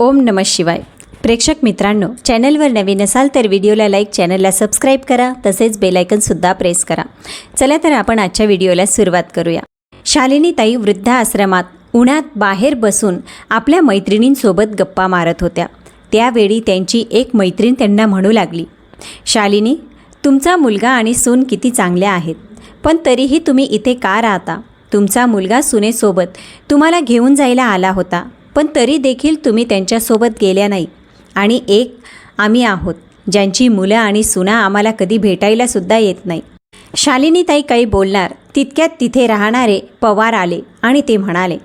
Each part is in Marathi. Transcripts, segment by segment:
ओम नम शिवाय. प्रेक्षक मित्रांनो चॅनलवर नवीन असाल तर व्हिडिओला लाईक चॅनलला सबस्क्राईब करा तसेच बेलायकनसुद्धा प्रेस करा. चला तर आपण आजच्या व्हिडिओला सुरुवात करूया. शालिनीताई वृद्ध वृद्धाश्रमात उन्हात बाहेर बसून आपल्या मैत्रिणींसोबत गप्पा मारत होत्या. त्यावेळी त्यांची एक मैत्रीण त्यांना म्हणू लागली शालिनी तुमचा मुलगा आणि सून किती चांगल्या आहेत पण तरीही तुम्ही इथे का राहता? तुमचा मुलगा सुनेसोबत तुम्हाला घेऊन जायला आला होता. पण तरी देखील तुम्ही त्यांच्यासोबत गेल्या नाही. आणि एक आम्ही आहोत ज्यांची मुलं आणि सुना आम्हाला कधी भेटायलासुद्धा येत नाही. शालिनीताई काही बोलणार तितक्यात तिथे राहणारे पवार आले आणि ते म्हणाले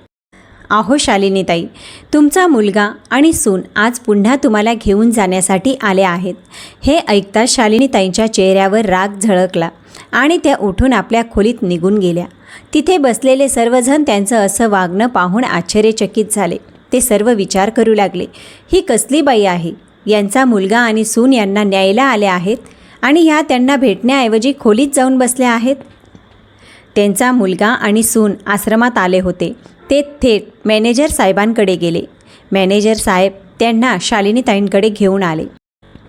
अहो शालिनीताई तुमचा मुलगा आणि सून आज पुन्हा तुम्हाला घेऊन जाण्यासाठी आले आहेत. हे ऐकता शालिनीताईंच्या चेहऱ्यावर राग झळकला आणि त्या उठून आपल्या खोलीत निघून गेल्या. तिथे बसलेले सर्वजण त्यांचं असं वागणं पाहून आश्चर्यचकित झाले. ते सर्व विचार करू लागले. ही कसली बाई आहे? यांचा मुलगा आणि सून यांना न्यायला आल्या आहेत आणि ह्या त्यांना भेटण्याऐवजी खोलीत जाऊन बसल्या आहेत? त्यांचा मुलगा आणि सून आश्रमात आले होते. ते थेट मॅनेजर साहेबांकडे गेले. मॅनेजर साहेब त्यांना शालिनीताईंकडे घेऊन आले.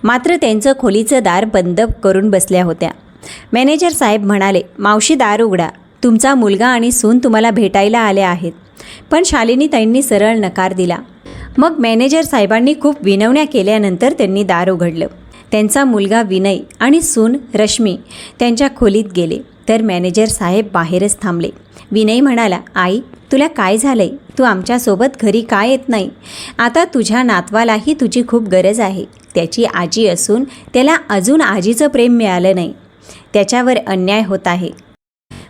मात्र त्यांचं खोलीचं दार बंद करून बसल्या होत्या. मॅनेजर साहेब म्हणाले मावशी दार उघडा. तुमचा मुलगा आणि सून तुम्हाला भेटायला आले आहेत. पण शालिनीताईंनी सरळ नकार दिला. मग मॅनेजर साहेबांनी खूप विनवण्या केल्यानंतर त्यांनी दार उघडलं. त्यांचा मुलगा विनय आणि सून रश्मी त्यांच्या खोलीत गेले. तर मॅनेजर साहेब बाहेरच थांबले. विनय म्हणाला आई तुला काय झालंय? तू आमच्यासोबत घरी काय येत नाही? आता तुझ्या नातवालाही तुझी खूप गरज आहे. त्याची आजी असून त्याला अजून आजीचं प्रेम मिळालं नाही. त्याच्यावर अन्याय होत आहे.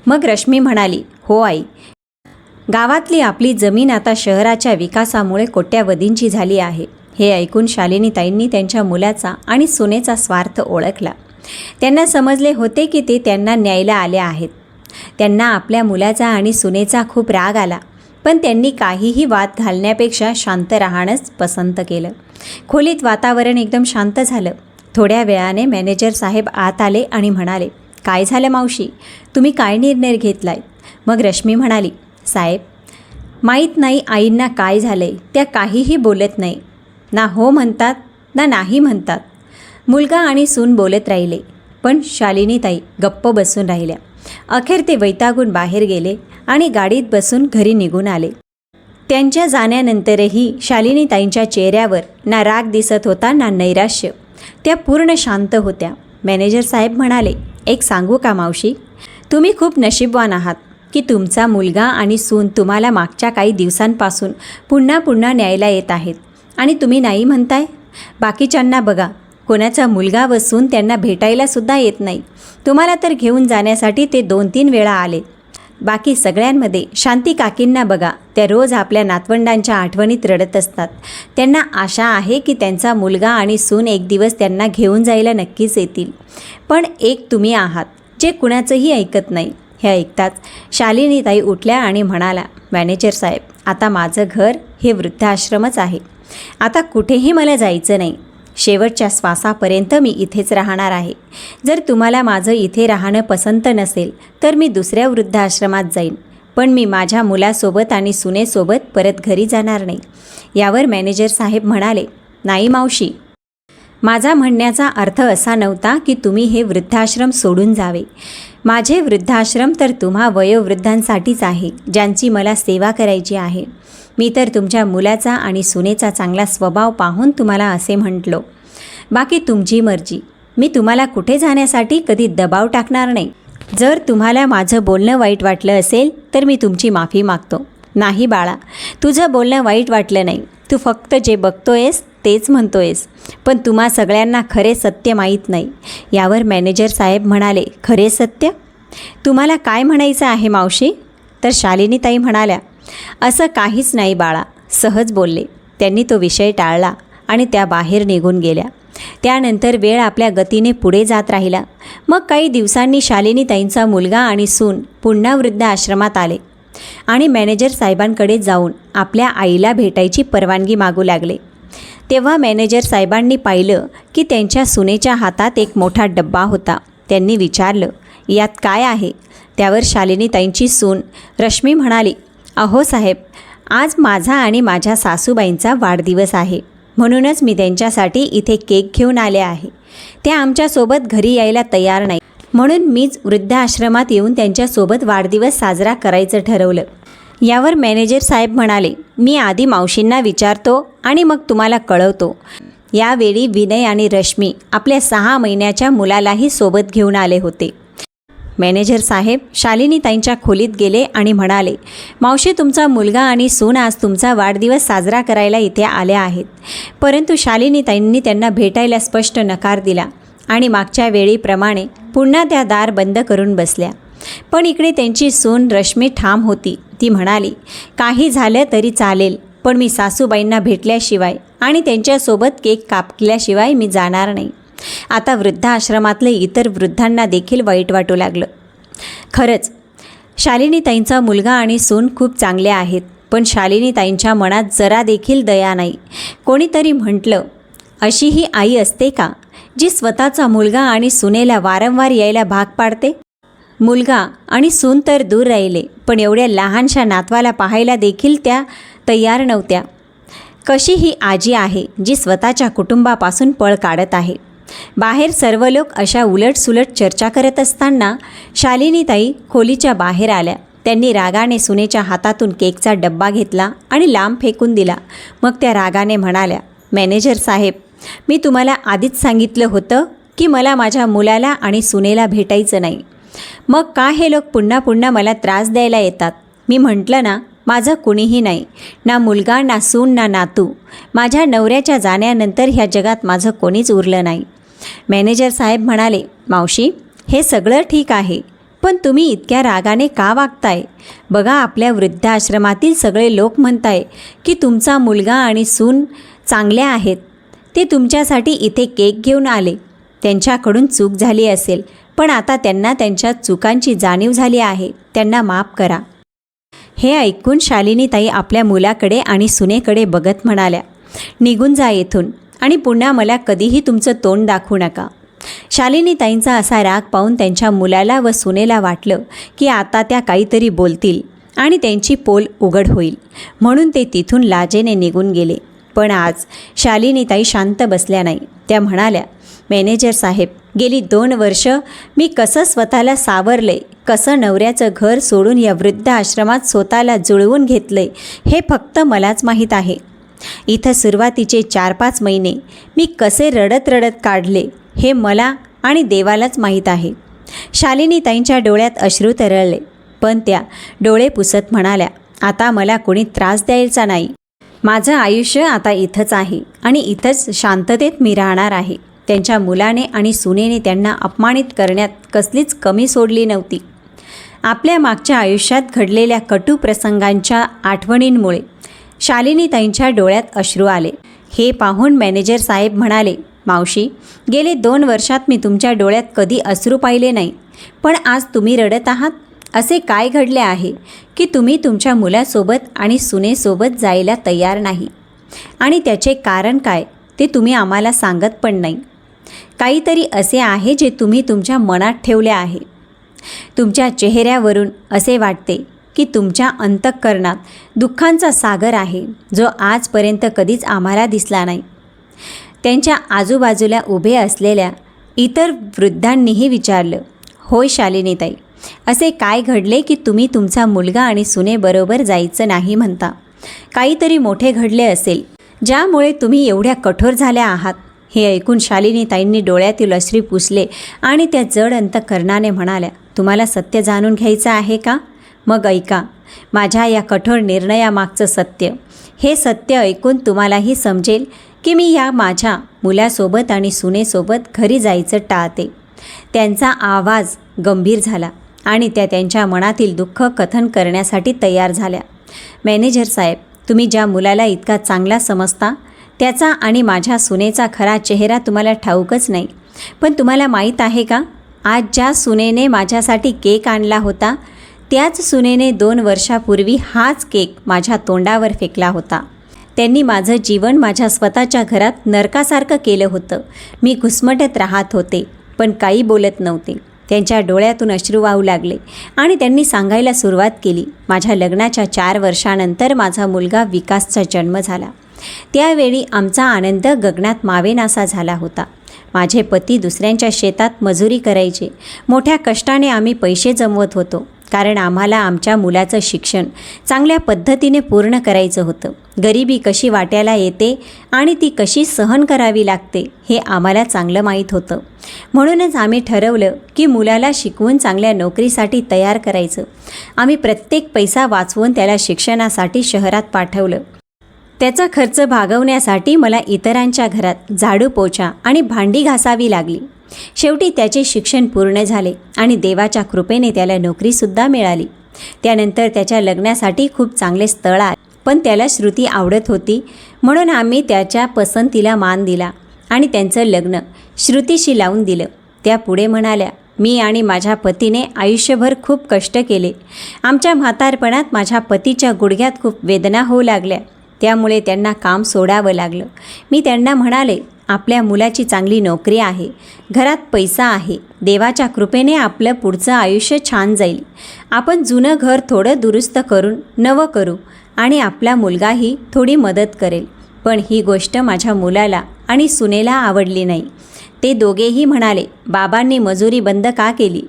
मग रश्मी म्हणाली हो आई. गावातली आपली जमीन आता शहराच्या विकासामुळे कोट्यावधींची झाली आहे. हे ऐकून शालिनीताईंनी त्यांच्या मुलाचा आणि सुनेचा स्वार्थ ओळखला. त्यांना समजले होते की ते त्यांना न्यायला आले आहेत. त्यांना आपल्या मुलाचा आणि सुनेचा खूप राग आला पण त्यांनी काहीही वाद घालण्यापेक्षा शांत राहणंच पसंत केलं. खोलीत वातावरण एकदम शांत झालं. थोड्या वेळाने मॅनेजर साहेब आत आले आणि म्हणाले काय झालं मावशी? तुम्ही काय निर्णय घेतलाय? मग रश्मी म्हणाली साहेब माहीत नाही आईंना काय झालंय त्या काहीही बोलत नाही. ना हो म्हणतात ना नाही म्हणतात. मुलगा आणि सून बोलत राहिले पण शालिनीताई गप्प बसून राहिल्या. अखेर ते वैतागून बाहेर गेले आणि गाडीत बसून घरी निघून आले. त्यांच्या जाण्यानंतरही शालिनीताईंच्या चेहऱ्यावर ना राग दिसत होता ना नैराश्य. त्या पूर्ण शांत होत्या. मॅनेजर साहेब म्हणाले एक सांगू का मावशी? तुम्ही खूप नशीबवान आहात की तुमचा मुलगा आणि सून तुम्हाला मागच्या काही दिवसांपासून पुन्हा पुन्हा न्यायला येत आहेत. आणि तुम्ही नाही म्हणताय? बाकीच्यांना बघा कोणाचा मुलगा व सून त्यांना भेटायलासुद्धा येत नाही. तुम्हाला तर घेऊन जाण्यासाठी ते दोन तीन वेळा आले. बाकी सगळ्यांमध्ये शांती काकींना बघा. त्या रोज आपल्या नातवंडांच्या आठवणीत रडत असतात. त्यांना आशा आहे की त्यांचा मुलगा आणि सून एक दिवस त्यांना घेऊन जायला नक्कीच येतील. पण एक तुम्ही आहात जे कुणाचंही ऐकत नाही. हे ऐकताच शालिनीताई उठल्या आणि म्हणाला मॅनेजर साहेब आता माझं घर हे वृद्धाश्रमच आहे. आता कुठेही मला जायचं नाही. शेवटच्या श्वासापर्यंत मी इथेच राहणार आहे. जर तुम्हाला माझं इथे राहणं पसंत नसेल तर मी दुसऱ्या वृद्धाश्रमात जाईन. पण मी माझ्या मुलासोबत आणि सुनेसोबत परत घरी जाणार नाही. यावर मॅनेजर साहेब म्हणाले नाही मावशी. माझा म्हणण्याचा अर्थ असा नव्हता की तुम्ही हे वृद्धाश्रम सोडून जावे. माझे वृद्धाश्रम तर तुम्हा वयोवृद्धांसाठीच आहे ज्यांची मला सेवा करायची आहे. मी तर तुमच्या मुलाचा आणि सुनेचा चांगला स्वभाव पाहून तुम्हाला असे म्हटलो. बाकी तुमची मर्जी. मी तुम्हाला कुठे जाण्यासाठी कधी दबाव टाकणार नाही. जर तुम्हाला माझं बोलणं वाईट वाटलं असेल तर मी तुमची माफी मागतो. नाही बाळा तुझं बोलणं वाईट वाटलं नाही. तू फक्त जे बघतोयस तेच म्हणतोयस. पण तुम्हा सगळ्यांना खरे सत्य माहीत नाही. यावर मॅनेजर साहेब म्हणाले खरे सत्य? तुम्हाला काय म्हणायचं आहे मावशी? तर शालिनीताई म्हणाल्या असं काहीच नाही बाळा सहज बोलले. त्यांनी तो विषय टाळला आणि त्या बाहेर निघून गेल्या. त्यानंतर वेळ आपल्या गतीने पुढे जात राहिला. मग काही दिवसांनी शालिनीताईंचा मुलगा आणि सून पुन्हा वृद्ध आश्रमात आले आणि मॅनेजर साहेबांकडे जाऊन आपल्या आईला भेटायची परवानगी मागू लागले. तेव्हा मॅनेजर साहेबांनी पाहिलं की त्यांच्या सुनेच्या हातात एक मोठा डब्बा होता. त्यांनी विचारलं यात काय आहे? त्यावर शालिनीताईंची सून रश्मी म्हणाली अहो साहेब आज माझा आणि माझ्या सासूबाईंचा वाढदिवस आहे. म्हणूनच मी त्यांच्यासाठी इथे केक घेऊन आले आहे. ते आमच्यासोबत घरी यायला तयार नाही म्हणून मीच वृद्धाश्रमात येऊन त्यांच्यासोबत वाढदिवस साजरा करायचं ठरवलं. यावर मॅनेजर साहेब म्हणाले मी आधी मावशींना विचारतो आणि मग तुम्हाला कळवतो. यावेळी विनय आणि रश्मी आपल्या सहा महिन्याच्या मुलालाही सोबत घेऊन आले होते. मॅनेजर साहेब शालिनीताईंच्या खोलीत गेले आणि म्हणाले मावशी तुमचा मुलगा आणि सून आज तुमचा वाढदिवस साजरा करायला इथे आल्या आहेत. परंतु शालिनीताईंनी त्यांना भेटायला स्पष्ट नकार दिला आणि मागच्या वेळीप्रमाणे पुन्हा त्या दार बंद करून बसल्या. पण इकडे त्यांची सून रश्मी ठाम होती. ती म्हणाली काही झालं तरी चालेल पण मी सासूबाईंना भेटल्याशिवाय आणि त्यांच्यासोबत केक कापल्याशिवाय मी जाणार नाही. आता वृद्धाश्रमातले इतर वृद्धांना देखील वाईट वाटू लागलं. खरंच शालिनीताईंचा मुलगा आणि सून खूप चांगले आहेत पण शालिनीताईंच्या मनात जरा देखील दया नाही. कोणीतरी म्हटलं अशी ही आई असते का जी स्वतःचा मुलगा आणि सुनेला वारंवार यायला भाग पाडते? मुलगा आणि सून तर दूर राहिले पण एवढ्या लहानशा नातवाला पाहायला देखील त्या तयार नव्हत्या. कशी ही आजी आहे जी स्वतःच्या कुटुंबापासून पळ काढत आहे? बाहेर सर्व लोक अशा उलटसुलट चर्चा करत असताना शालिनीताई खोलीच्या बाहेर आल्या. त्यांनी रागाने सुनेच्या हातातून केकचा डब्बा घेतला आणि लांब फेकून दिला. मग त्या रागाने म्हणाल्या मॅनेजर साहेब मी तुम्हाला आधीच सांगितलं होतं की मला माझ्या मुलाला आणि सुनेला भेटायचं नाही. मग का हे लोक पुन्हा पुन्हा मला त्रास द्यायला येतात? मी म्हटलं ना माझं कुणीही नाही. ना मुलगा ना सून ना नातू. माझ्या नवऱ्याच्या जाण्यानंतर ह्या जगात माझं कोणीच उरलं नाही. मॅनेजर साहेब म्हणाले मावशी हे सगळं ठीक आहे पण तुम्ही इतक्या रागाने का वागताय? बघा आपल्या वृद्धाश्रमातील सगळे लोक म्हणताय की तुमचा मुलगा आणि सून चांगल्या आहेत. ते तुमच्यासाठी इथे केक घेऊन आले. त्यांच्याकडून चूक झाली असेल. पण आता त्यांना त्यांच्या चुकांची जाणीव झाली आहे. त्यांना माफ करा. हे ऐकून शालिनीताई आपल्या मुलाकडे आणि सुनेकडे बघत म्हणाल्या निघून जा येथून आणि पुन्हा मला कधीही तुमचं तोंड दाखवू नका. शालिनीताईंचा असा राग पाहून त्यांच्या मुलाला व सुनेला वाटलं की आता त्या काहीतरी बोलतील आणि त्यांची पोल उघड होईल. म्हणून ते तिथून लाजेने निघून गेले. पण आज शालिनीताई शांत बसल्या नाही. त्या म्हणाल्या मॅनेजर साहेब गेली दोन वर्ष मी कसं स्वतःला सावरले कसं नवऱ्याचं घर सोडून या वृद्ध आश्रमात स्वतःला जुळवून घेतले हे फक्त मलाच माहीत आहे. इथं सुरुवातीचे चार पाच महिने मी कसे रडत रडत काढले हे मला आणि देवालाच माहीत आहे. शालिनीताईंच्या डोळ्यात अश्रू तरळले पण त्या डोळे पुसत म्हणाल्या आता मला कोणी त्रास द्यायचा नाही. माझं आयुष्य आता इथंच आहे आणि इथंच शांततेत मी राहणार आहे. त्यांच्या मुलाने आणि सुनेने त्यांना अपमानित करण्यात कसलीच कमी सोडली नव्हती. आपल्या मागच्या आयुष्यात घडलेल्या कटू प्रसंगांच्या आठवणींमुळे शालिनीताईंच्या डोळ्यात अश्रू आले. हे पाहून मॅनेजर साहेब म्हणाले मावशी गेले दोन वर्षात मी तुमच्या डोळ्यात कधी अश्रू पाहिले नाही पण आज तुम्ही रडत आहात. असे काय घडले आहे की तुम्ही तुमच्या मुलासोबत आणि सुनेसोबत जायला तयार नाही? आणि त्याचे कारण काय ते तुम्ही आम्हाला सांगत पण नाही. काहीतरी असे आहे जे तुम्ही तुमच्या मनात ठेवले आहे. तुमच्या चेहऱ्यावरून असे वाटते की तुमच्या अंतःकरणात दुःखांचा सागर आहे जो आजपर्यंत कधीच आम्हाला दिसला नाही. त्यांच्या आजूबाजूला उभे असलेल्या इतर वृद्धांनीही विचारलं होय शालिनीताई असे काय घडले की तुम्ही तुमचा मुलगा आणि सुनेबरोबर जायचं नाही म्हणता? काहीतरी मोठे घडले असेल ज्यामुळे तुम्ही एवढ्या कठोर झाल्या आहात. हे ऐकून शालिनीताईंनी डोळ्यातील अश्री पुसले आणि त्या जड अंतकरणाने म्हणाल्या तुम्हाला सत्य जाणून घ्यायचं आहे का? मग ऐका माझ्या या कठोर निर्णयामागचं सत्य. हे सत्य ऐकून तुम्हालाही समजेल की मी या माझ्या मुलासोबत आणि सुनेसोबत घरी जायचं टाळते. त्यांचा आवाज गंभीर झाला आणि त्या त्यांच्या मनातील दुःख कथन करण्यासाठी तयार झाल्या. मॅनेजर साहेब तुम्ही ज्या मुलाला इतका चांगला समजता त्याचा आणि माझ्या सुनेचा खरा चेहरा तुम्हाला ठाऊकच नाही. पण तुम्हाला माहीत आहे का? आज ज्या सुनेने माझ्यासाठी केक आणला होता त्याच सुनेने दोन वर्षापूर्वी हाच केक माझ्या तोंडावर फेकला होता. त्यांनी माझं जीवन माझ्या स्वतःच्या घरात नरकासारखं केलं होतं. मी घुसमटत राहत होते पण काही बोलत नव्हते. त्यांच्या डोळ्यातून अश्रू वाहू लागले आणि त्यांनी सांगायला सुरुवात केली. माझ्या लग्नाच्या चार वर्षानंतर माझा मुलगा विकासचा जन्म झाला. त्यावेळी आमचा आनंद गगनात मावेनासा झाला होता. माझे पती दुसऱ्यांच्या शेतात मजुरी करायचे. मोठ्या कष्टाने आम्ही पैसे जमवत होतो. कारण आम्हाला आमच्या मुलाचं शिक्षण चांगल्या पद्धतीने पूर्ण करायचं होतं. गरिबी कशी वाट्याला येते आणि ती कशी सहन करावी लागते हे आम्हाला चांगलं माहीत होतं. म्हणूनच आम्ही ठरवलं की मुलाला शिकवून चांगल्या नोकरीसाठी तयार करायचं. आम्ही प्रत्येक पैसा वाचवून त्याला शिक्षणासाठी शहरात पाठवलं. त्याचा खर्च भागवण्यासाठी मला इतरांच्या घरात झाडू पोछा आणि भांडी घासावी लागली. शेवटी त्याचे शिक्षण पूर्ण झाले आणि देवाच्या कृपेने त्याला नोकरीसुद्धा मिळाली. त्यानंतर त्याच्या लग्नासाठी खूप चांगले स्थळ आले पण त्याला श्रुती आवडत होती. म्हणून आम्ही त्याच्या पसंतीला मान दिला आणि त्यांचं लग्न श्रुतीशी लावून दिलं. त्या पुढे म्हणाल्या मी आणि माझ्या पतीने आयुष्यभर खूप कष्ट केले. आमच्या म्हातारपणात माझ्या पतीच्या गुडघ्यात खूप वेदना होऊ लागल्या. त्यामुळे त्यांना काम सोडावं लागलं. मी त्यांना म्हणाले आपल्या मुलाची चांगली नोकरी आहे. घरात पैसा आहे. देवाच्या कृपेने आपलं पुढचं आयुष्य छान जाईल. आपण जुनं घर थोडं दुरुस्त करून नवं करू आणि आपला मुलगाही थोडी मदत करेल. पण ही गोष्ट माझ्या मुलाला आणि सुनेला आवडली नाही. ते दोघेही म्हणाले बाबांनी मजुरी बंद का केली?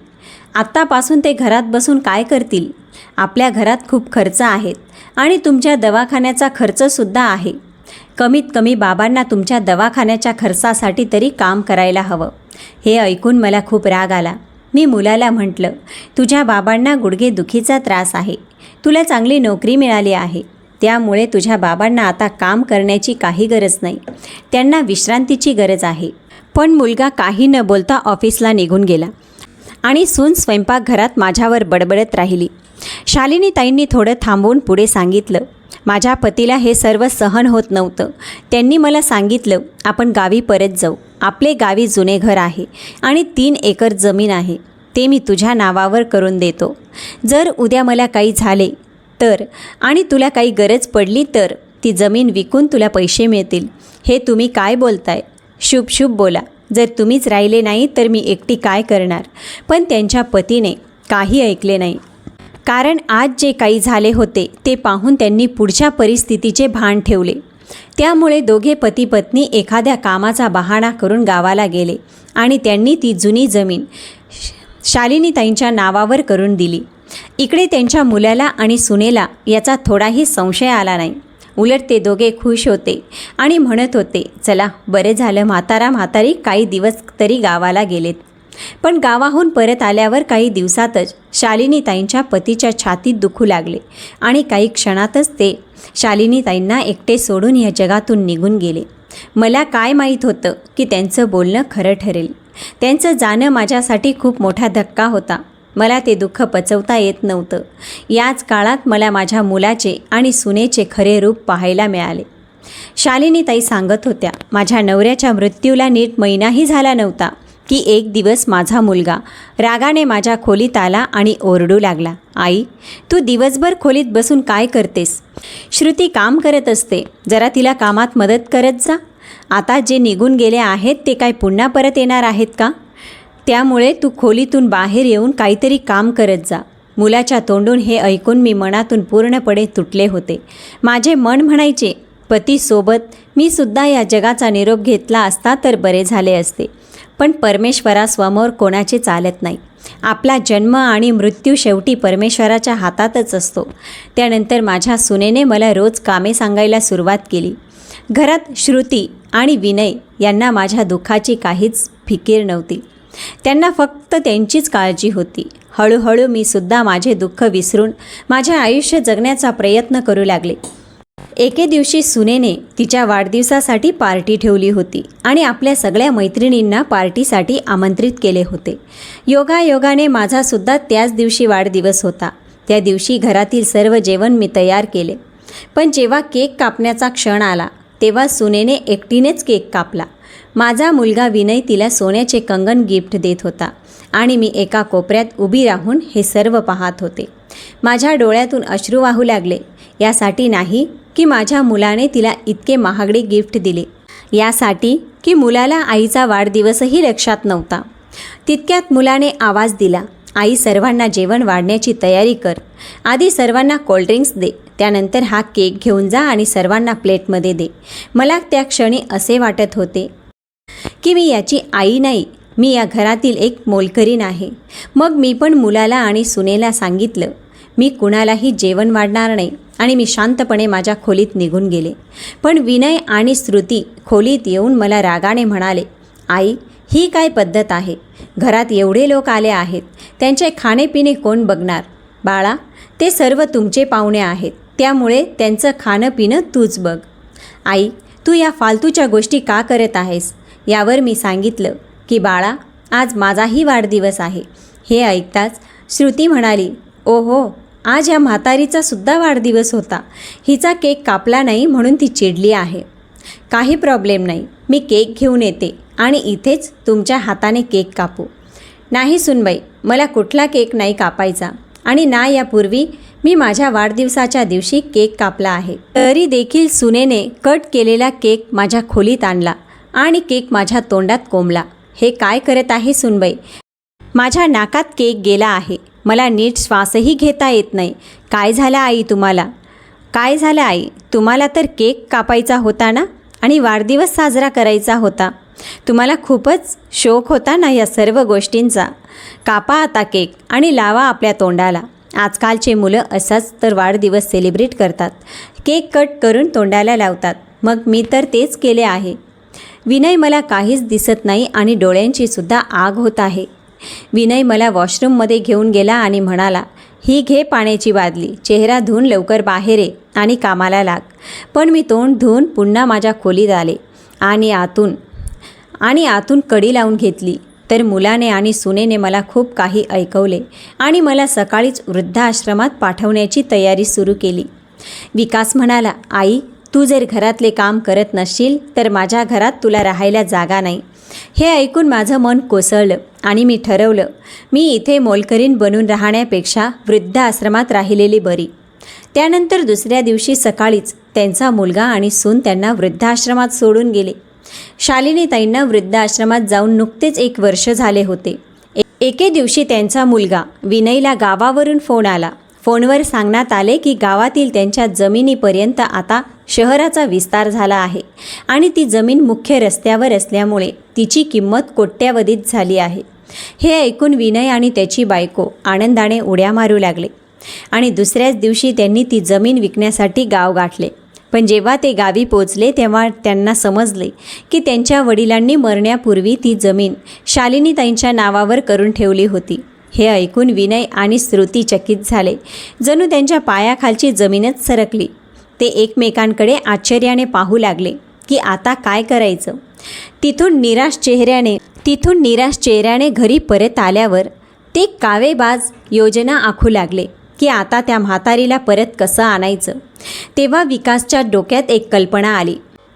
आत्तापासून ते घरात बसून काय करतील? आपल्या घरात खूप खर्च आहेत आणि तुमच्या दवाखान्याचा खर्चसुद्धा आहे. कमीत कमी बाबांना तुमच्या दवाखान्याच्या खर्चासाठी तरी काम करायला हवं. हे ऐकून मला खूप राग आला. मी मुलाला म्हटलं तुझ्या बाबांना गुडघेदुखीचा त्रास आहे. तुला चांगली नोकरी मिळाली आहे. त्यामुळे तुझ्या बाबांना आता काम करण्याची काही गरज नाही. त्यांना विश्रांतीची गरज आहे. पण मुलगा काही न बोलता ऑफिसला निघून गेला आणि सून स्वयंपाकघरात माझ्यावर बडबडत राहिली. शालिनी ताईंनी थोडं थांबवून पुढे सांगितलं माझ्या पतीला हे सर्व सहन होत नव्हतं. त्यांनी मला सांगितलं आपण गावी परत जाऊ. आपले गावी जुने घर आहे आणि तीन एकर जमीन आहे. ते मी तुझ्या नावावर करून देतो. जर उद्या मला काही झाले तर आणि तुला काही गरज पडली तर ती जमीन विकून तुला पैसे मिळतील. हे तुम्ही काय बोलताय? शुभ शुभ बोला. जर तुम्हीच राहिले नाही तर मी एकटी काय करणार? पण त्यांच्या पतीने काही ऐकले नाही. कारण आज जे काही झाले होते ते पाहून त्यांनी पुढच्या परिस्थितीचे भान ठेवले. त्यामुळे दोघे पती पत्नी एखाद्या कामाचा बहाणा करून गावाला गेले आणि त्यांनी ती जुनी जमीन शालिनीताईंच्या नावावर करून दिली. इकडे त्यांच्या मुलाला आणि सुनेला याचा थोडाही संशय आला नाही. उलट ते दोघे खुश होते आणि म्हणत होते चला बरे झालं म्हातारा म्हातारी काही दिवस तरी गावाला गेलेत. पण गावाहून परत आल्यावर काही दिवसातच शालिनीताईंच्या पतीच्या छातीत दुखू लागले आणि काही क्षणातच ते शालिनीताईंना एकटे सोडून या जगातून निघून गेले. मला काय माहीत होतं की त्यांचं बोलणं खरं ठरेल. त्यांचं जाणं माझ्यासाठी खूप मोठा धक्का होता. मला ते दुःख पचवता येत नव्हतं. याच काळात मला माझ्या मुलाचे आणि सुनेचे खरे रूप पाहायला मिळाले. शालिनीताई सांगत होत्या माझ्या नवऱ्याच्या मृत्यूला नीट महिनाही झाला नव्हता. की एक दिवस माझा मुलगा रागाने माझ्या खोलीत आला आणि ओरडू लागला आई तू दिवसभर खोलीत बसून काय करतेस? श्रुती काम करत असते. जरा तिला कामात मदत करत जा. आता जे निघून गेले आहेत ते काय पुन्हा परत येणार आहेत का? त्यामुळे तू खोलीतून बाहेर येऊन काहीतरी काम करत जा. मुलाच्या तोंडून हे ऐकून मी मनातून पूर्णपणे तुटले होते. माझे मन म्हणायचे पतीसोबत मी सुद्धा या जगाचा निरोप घेतला असता तर बरे झाले असते. पण परमेश्वरासमोर कोणाचे चालत नाही. आपला जन्म आणि मृत्यू शेवटी परमेश्वराच्या हातातच असतो. त्यानंतर माझ्या सुनेने मला रोज कामे सांगायला सुरुवात केली. घरात श्रुती आणि विनय यांना माझ्या दुःखाची काहीच फिकीर नव्हती. त्यांना फक्त त्यांचीच काळजी होती. हळूहळू मी सुद्धा माझे दुःख विसरून माझे आयुष्य जगण्याचा प्रयत्न करू लागले. एके दिवशी सुनेने तिच्या वाढदिवसासाठी पार्टी ठेवली होती आणि आपल्या सगळ्या मैत्रिणींना पार्टीसाठी आमंत्रित केले होते. योगायोगाने माझासुद्धा त्याच दिवशी वाढदिवस होता. त्या दिवशी घरातील सर्व जेवण मी तयार केले. पण जेव्हा केक कापण्याचा क्षण आला तेव्हा सुनेने एकटीनेच केक कापला. माझा मुलगा विनय तिला सोन्याचे कंगन गिफ्ट देत होता आणि मी एका कोपऱ्यात उभी राहून हे सर्व पाहत होते. माझ्या डोळ्यातून अश्रू वाहू लागले. यासाठी नाही की माझ्या मुलाने तिला इतके महागडे गिफ्ट दिले. यासाठी की मुलाला आईचा वाढदिवसही लक्षात नव्हता. तितक्यात मुलाने आवाज दिला आई सर्वांना जेवण वाढण्याची तयारी कर. आधी सर्वांना कोल्ड्रिंक्स दे. त्यानंतर हा केक घेऊन जा आणि सर्वांना प्लेटमध्ये दे. मला त्या क्षणी असे वाटत होते की मी याची आई नाही. मी या घरातील एक मोलकरीण आहे. मग मी पण मुलाला आणि सुनेला सांगितलं मी कुणालाही जेवण वाढणार नाही आणि मी शांतपणे माझ्या खोलीत निघून गेले. पण विनय आणि श्रुती खोलीत येऊन मला रागाने म्हणाले आई ही काय पद्धत आहे? घरात एवढे लोक आले आहेत त्यांचे खाणेपिणे कोण बघणार? बाळा ते सर्व तुमचे पाहुणे आहेत त्यामुळे त्यांचं खाणं पिणं तूच बघ. आई तू या फालतूच्या गोष्टी का करत आहेस? यावर मी सांगितलं की बाळा आज माझाही वाढदिवस आहे. हे ऐकताच श्रुती म्हणाली ओहो आज या म्हातारीचा सुद्धा वाढदिवस होता. हिचा केक कापला नाही म्हणून ती चिडली आहे. काही प्रॉब्लेम नाही. मी केक घेऊन येते आणि इथेच तुमच्या हाताने केक कापू. नाही सुनबाई मला कुठला केक नाही कापायचा आणि ना यापूर्वी मी माझ्या वाढदिवसाच्या दिवशी केक कापला आहे. तरी देखील सुनेने कट केलेला केक माझ्या खोलीत आणला आणि केक माझ्या तोंडात कोंबला. हे काय करत आहे सुनबाई? माझ्या नाकात केक गेला आहे. मला नीट श्वासही घेता येत नाही. काय झालं आई तुम्हाला? काय झालं आई? तुम्हाला तर केक कापायचा होता ना? आणि वाढदिवस साजरा करायचा होता. तुम्हाला खूपच शोक होता ना या सर्व गोष्टींचा? कापा आता केक आणि लावा आपल्या तोंडाला. आजकालचे मुलं असाच तर वाढदिवस सेलिब्रेट करतात. केक कट करून तोंडाला लावतात. मग मी तर तेच केले आहे. विनय मला काहीच दिसत नाही आणि डोळ्यांचीसुद्धा आग होत आहे. विनय मला वॉशरूममध्ये घेऊन गेला आणि म्हणाला ही घे पाण्याची बादली. चेहरा धुवून लवकर बाहेर ये आणि कामाला लाग. पण मी तोंड धुवून पुन्हा माझ्या खोलीत आले आणि आतून आणि आतून कडी लावून घेतली. तर मुलाने आणि सुनेने मला खूप काही ऐकवले आणि मला सकाळीच वृद्धाश्रमात पाठवण्याची तयारी सुरू केली. विकास म्हणाला आई तू जर घरातले काम करत नसशील तर माझ्या घरात तुला राहायला जागा नाही. हे ऐकून माझं मन कोसळलं आणि मी ठरवलं मी इथे मोलकरीन बनून राहण्यापेक्षा वृद्धाश्रमात राहिलेली बरी. त्यानंतर दुसऱ्या दिवशी सकाळीच त्यांचा मुलगा आणि सून त्यांना वृद्धाश्रमात सोडून गेले. शालिनीताईंना वृद्धाश्रमात जाऊन नुकतेच एक वर्ष झाले होते. ए- एके दिवशी त्यांचा मुलगा विनयला गावावरून फोन आला. फोनवर सांगण्यात आले की गावातील त्यांच्या जमिनीपर्यंत आता शहराचा विस्तार झाला आहे आणि ती जमीन मुख्य रस्त्यावर असल्यामुळे तिची किंमत कोट्यावधीत झाली आहे. हे ऐकून विनय आणि त्याची बायको आनंदाने उड्या मारू लागले आणि दुसऱ्याच दिवशी त्यांनी ती जमीन विकण्यासाठी गाव गाठले. पण जेव्हा ते गावी पोचले तेव्हा त्यांना समजले की त्यांच्या वडिलांनी मरण्यापूर्वी ती जमीन शालिनीताईंच्या नावावर करून ठेवली होती. हे ऐकून विनय आणि श्रुती चकित झाले. जणू त्यांच्या पायाखालची जमीनच सरकली. ते एकमेकांकडे आश्चर्याने पाहू लागले की आता काय करायचं? तिथून निराश चेहऱ्याने तिथून निराश चेहऱ्याने घरी परत आल्यावर ते कावेबाज योजना आखू लागले की आता त्या म्हातारीला परत कसं आणायचं? तेव्हा विकासच्या डोक्यात एक कल्पना आली.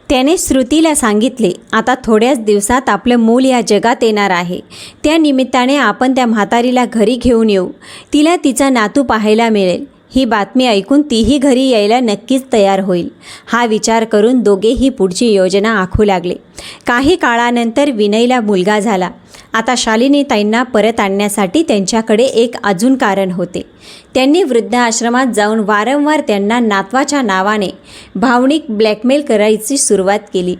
त्याने श्रुतीला सांगितले आता थोड्याच दिवसात आपलं मूल या जगात येणार आहे. त्या निमित्ताने आपण त्या म्हातारीला घरी घेऊन येऊ. तिला तिचा नातू पाहायला मिळेल. ही बातमी ऐकून तीही घरी यायला नक्कीच तयार होईल. हा विचार करून दोघेही पुढची योजना आखू लागले. काही काळानंतर विनयला मुलगा झाला. आता शालिनीताईंना परत आणण्यासाठी त्यांच्याकडे एक अजून कारण होते. त्यांनी वृद्धाश्रमात जाऊन वारंवार त्यांना नातवाच्या नावाने भावनिक ब्लॅकमेल करायची सुरुवात केली.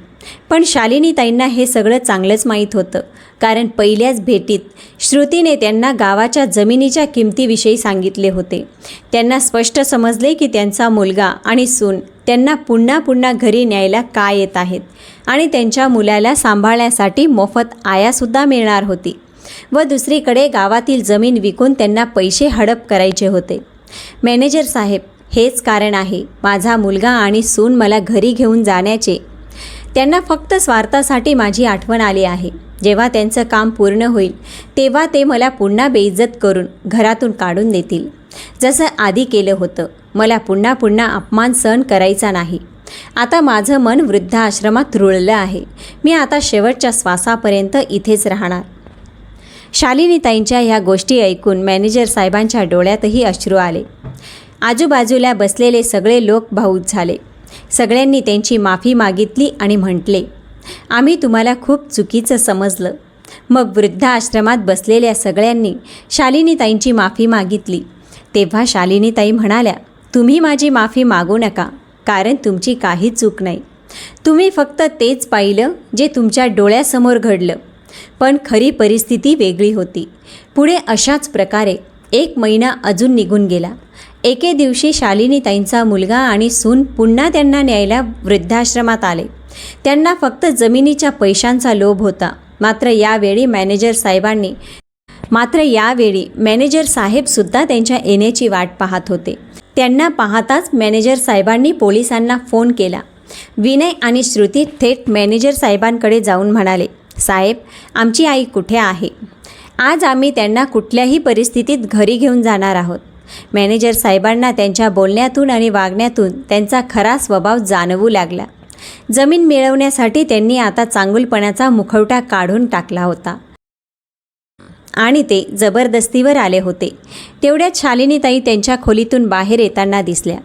पण शालिनीताईंना हे सगळं चांगलंच माहीत होतं. कारण पहिल्याच भेटीत श्रुतीने त्यांना गावाच्या जमिनीच्या किमतीविषयी सांगितले होते. त्यांना स्पष्ट समजले की त्यांचा मुलगा आणि सून त्यांना पुन्हा पुन्हा घरी न्यायला का येत आहेत? आणि त्यांच्या मुलाला सांभाळण्यासाठी मोफत आयासुद्धा मिळणार होती. व दुसरीकडे गावातील जमीन विकून त्यांना पैसे हडप करायचे होते. मॅनेजर साहेब हेच कारण आहे. माझा मुलगा आणि सून मला घरी घेऊन जाण्याचे त्यांना फक्त स्वार्थासाठी माझी आठवण आली आहे. जेव्हा त्यांचं काम पूर्ण होईल तेव्हा ते मला पुन्हा बेइज्जत करून घरातून काढून देतील. जसं आधी केलं होतं मला पुन्हा पुन्हा अपमान सहन करायचा नाही. आता माझं मन वृद्धाश्रमात रुळलं आहे. मी आता शेवटच्या श्वासापर्यंत इथेच राहणार. शालिनीताईंच्या ह्या गोष्टी ऐकून मॅनेजर साहेबांच्या डोळ्यातही अश्रू आले. आजूबाजूला बसलेले सगळे लोक भाऊत झाले. सगळ्यांनी त्यांची माफी मागितली आणि म्हटले आम्ही तुम्हाला खूप चुकीचं समजलं. मग वृद्धाश्रमात बसलेल्या सगळ्यांनी शालिनीताईंची माफी मागितली. तेव्हा शालिनीताई म्हणाल्या तुम्ही माझी माफी मागू नका कारण तुमची काही चूक नाही. तुम्ही फक्त तेच पाहिलं जे तुमच्या डोळ्यासमोर घडलं. पण खरी परिस्थिती वेगळी होती. पुढे अशाच प्रकारे एक महिना अजून निघून गेला. एके दिवशी शालिनीताईंचा मुलगा आणि सून पुन्हा त्यांना न्यायला वृद्धाश्रमात आले. त्यांना फक्त जमिनीच्या पैशांचा लोभ होता. मात्र यावेळी मॅनेजर साहेबांनी मात्र यावेळी मॅनेजर साहेबसुद्धा त्यांच्या येण्याची वाट पाहत होते. त्यांना पाहताच मॅनेजर साहेबांनी पोलिसांना फोन केला. विनय आणि श्रुती थेट मॅनेजर साहेबांकडे जाऊन म्हणाले साहेब आमची आई कुठे आहे? आज आम्ही त्यांना कुठल्याही परिस्थितीत घरी घेऊन जाणार आहोत. मॅनेजर साहेबांना त्यांच्या बोलण्यातून आणि वागण्यातून त्यांचा खरा स्वभाव जाणवू लागला. जमीन मिळवण्यासाठी त्यांनी आता चांगुलपणाचा मुखवटा काढून टाकला होता. आणि ते जबरदस्तीवर आले होते. तेवढ्यात शालिनीताई त्यांच्या खोलीतून बाहेर येताना दिसल्या.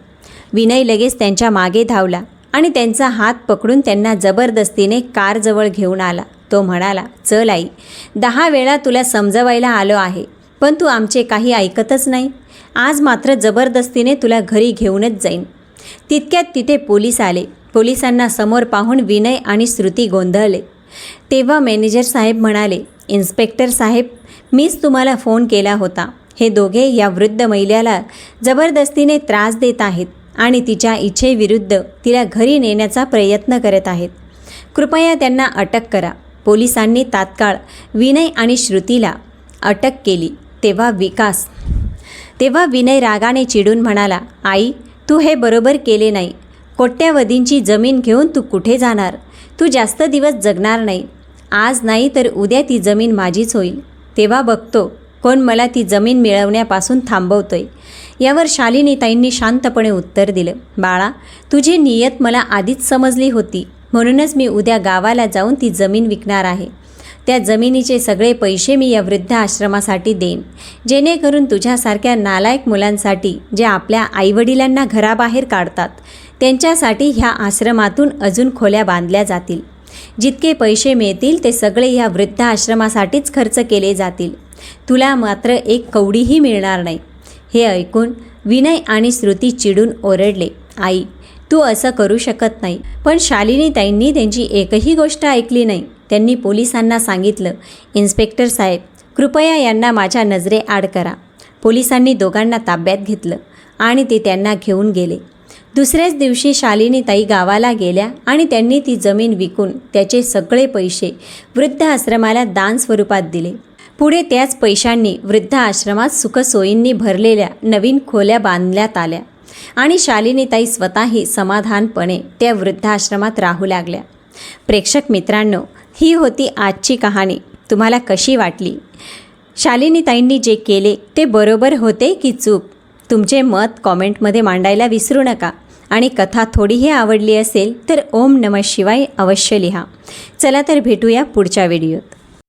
विनय लगेच त्यांच्या मागे धावला आणि त्यांचा हात पकडून त्यांना जबरदस्तीने कारजवळ घेऊन आला. तो म्हणाला चल आई दहा वेळा तुला समजवायला आलो आहे. पण तू आमचे काही ऐकतच नाही. आज मात्र जबरदस्तीने तुला घरी घेऊनच जाईन. तितक्यात तिथे पोलीस आले. पोलिसांना समोर पाहून विनय आणि श्रुती गोंधळले. तेव्हा मॅनेजर साहेब म्हणाले इन्स्पेक्टर साहेब मीच तुम्हाला फोन केला होता. हे दोघे या वृद्ध महिलेला जबरदस्तीने त्रास देत आहेत आणि तिच्या इच्छेविरुद्ध तिला घरी नेण्याचा प्रयत्न करत आहेत. कृपया त्यांना अटक करा. पोलिसांनी तात्काळ विनय आणि श्रुतीला अटक केली. तेव्हा विकास. तेव्हा विनय रागाने चिडून म्हणाला आई तू हे बरोबर केले नाही. कोट्यावधींची जमीन घेऊन तू कुठे जाणार? तू जास्त दिवस जगणार नाही. आज नाही तर उद्या ती जमीन माझीच होईल. तेव्हा बघतो कोण मला ती जमीन मिळवण्यापासून थांबवतोय. यावर शालिनीताईंनी शांतपणे उत्तर दिलं बाळा तुझी नियत मला आधीच समजली होती. म्हणूनच मी उद्या गावाला जाऊन ती जमीन विकणार आहे. त्या जमिनीचे सगळे पैसे मी या वृद्ध आश्रमासाठी देईन. जेणेकरून तुझ्यासारख्या नालायक मुलांसाठी जे आपल्या आईवडिलांना घराबाहेर काढतात त्यांच्यासाठी ह्या आश्रमातून अजून खोल्या बांधल्या जातील. जितके पैसे मिळतील ते सगळे ह्या वृद्ध आश्रमासाठीच खर्च केले जातील. तुला मात्र एक कवडीही मिळणार नाही. हे ऐकून विनय आणि श्रुती चिडून ओरडले आई तू असं करू शकत नाही. पण शालिनीताईंनी त्यांची एकही गोष्ट ऐकली नाही. त्यांनी पोलिसांना सांगितलं इन्स्पेक्टर साहेब कृपया यांना माझ्या नजरे आड करा. पोलिसांनी दोघांना ताब्यात घेतलं आणि ते त्यांना घेऊन गेले. दुसऱ्याच दिवशी शालिनीताई गावाला गेल्या आणि त्यांनी ती जमीन विकून त्याचे सगळे पैसे वृद्ध आश्रमाला दान स्वरूपात दिले. पुढे त्याच पैशांनी वृद्ध आश्रमात सुखसोयींनी भरलेल्या नवीन खोल्या बांधण्यात आल्या आणि शालिनीताई स्वतःही समाधानपणे त्या वृद्धाश्रमात राहू लागल्या. प्रेक्षक मित्रांनो ही होती आजची कहाणी. तुम्हाला कशी वाटली? शालिनीताईंनी जे केले ते बरोबर होते की चूक? तुमचे मत कॉमेंटमध्ये मांडायला विसरू नका. आणि कथा थोडीही आवडली असेल तर ओम नम शिवाय अवश्य लिहा. चला तर भेटूया पुढच्या व्हिडिओत.